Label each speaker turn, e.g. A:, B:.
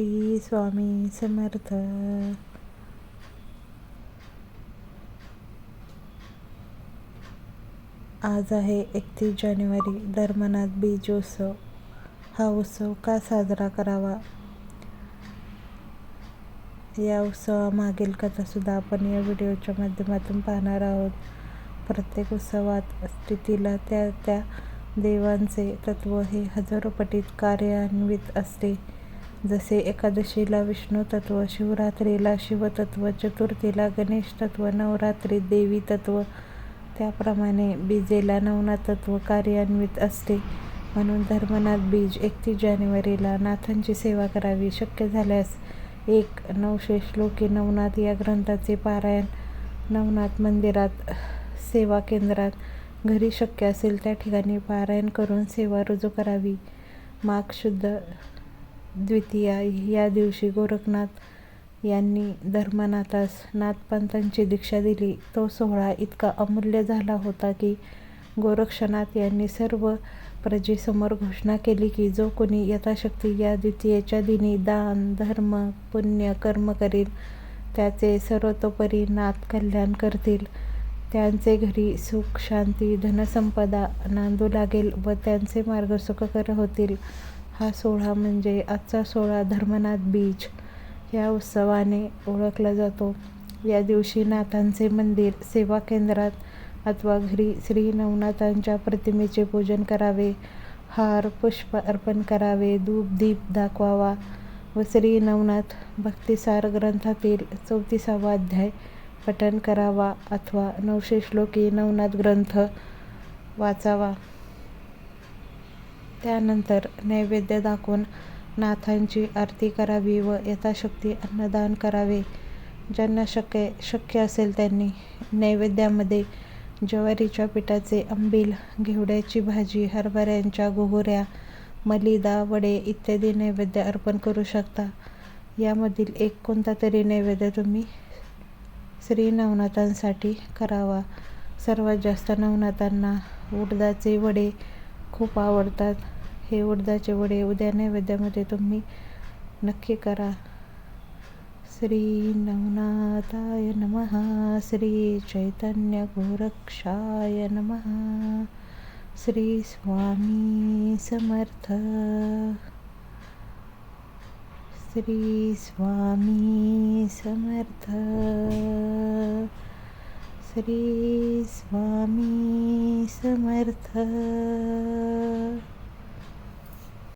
A: श्री स्वामी समर्थ. आज आहे एकतीस जानेवारी धर्मनाथ बीज उत्सव हा उत्सव का साजरा करावा? या उत्सवामागील कथासुद्धा आपण या व्हिडिओच्या माध्यमातून पाहणार आहोत. प्रत्येक उत्सवात स्थितीला त्या त्या देवांचे तत्व हे हजारो पटीत कार्यान्वित असते. जसे एकादशीला विष्णू तत्व शिवरात्रीला शिवतत्व चतुर्थीला गणेश तत्व नवरात्रीत देवी तत्व त्याप्रमाणे बीजेला नवनाथ तत्व कार्यान्वित असते. म्हणून धर्मनाथ बीज एकतीस जानेवारीला नाथांची सेवा करावी शक्य झाल्यास एक नऊशे श्लोकी नवनाथ या ग्रंथाचे पारायण नवनाथ मंदिरात सेवा केंद्रात घरी शक्य असेल त्या ठिकाणी पारायण करून सेवा रुजू करावी. माघ शुद्ध द्वितीया या दिवशी गोरखनाथ यांनी धर्मनाथास नाथपंथांची दीक्षा दिली. तो सोहळा इतका अमूल्य झाला होता की गोरक्षनाथ यांनी सर्व प्रजेसमोर घोषणा केली की जो कोणी यथाशक्ती या द्वितीयेच्या दिनी दान धर्म पुण्य कर्म करील त्याचे सर्वतोपरी नाथ कल्याण करतील. त्यांचे घरी सुख शांती धनसंपदा नांदू लागेल व त्यांचे मार्ग सुखकर होतील. हा सोहळा म्हणजे आजचा सोहळा धर्मनाथ बीज या उत्सवाने ओळखला जातो. या दिवशी नाथांचे मंदिर सेवा केंद्रात अथवा घरी श्री नवनाथांच्या प्रतिमेचे पूजन करावे. हार पुष्प अर्पण करावे धूप दीप दाखवावा व श्री नवनाथ भक्तिसार ग्रंथातील चौतीसावा अध्याय पठन करावा अथवा नवशे श्लोकी नवनाथ ग्रंथ वाचावा. त्यानंतर नैवेद्य दाखवून नाथांची आरती करावी व यथाशक्ती अन्नदान करावे. ज्यांना शक्य शक्य असेल त्यांनी नैवेद्यामध्ये ज्वारीच्या पिठाचे आंबील घेवड्याची भाजी हरभऱ्यांच्या घुगऱ्या मलिदा वडे इत्यादी नैवेद्य अर्पण करू शकता. यामधील एक कोणता तरी नैवेद्य तुम्ही श्री नवनाथांसाठी करावा. सर्वात जास्त नवनाथांना उडदाचे वडे खूप आवडतात. हे उडदाचे वडे उद्या नैवेद्यामध्ये तुम्ही नक्की करा. श्री नवनाथाय नम. श्री चैतन्य गोरक्षाय नम. श्री स्वामी समर्थ. श्री स्वामी समर्थ. श्री स्वामी समर्थ.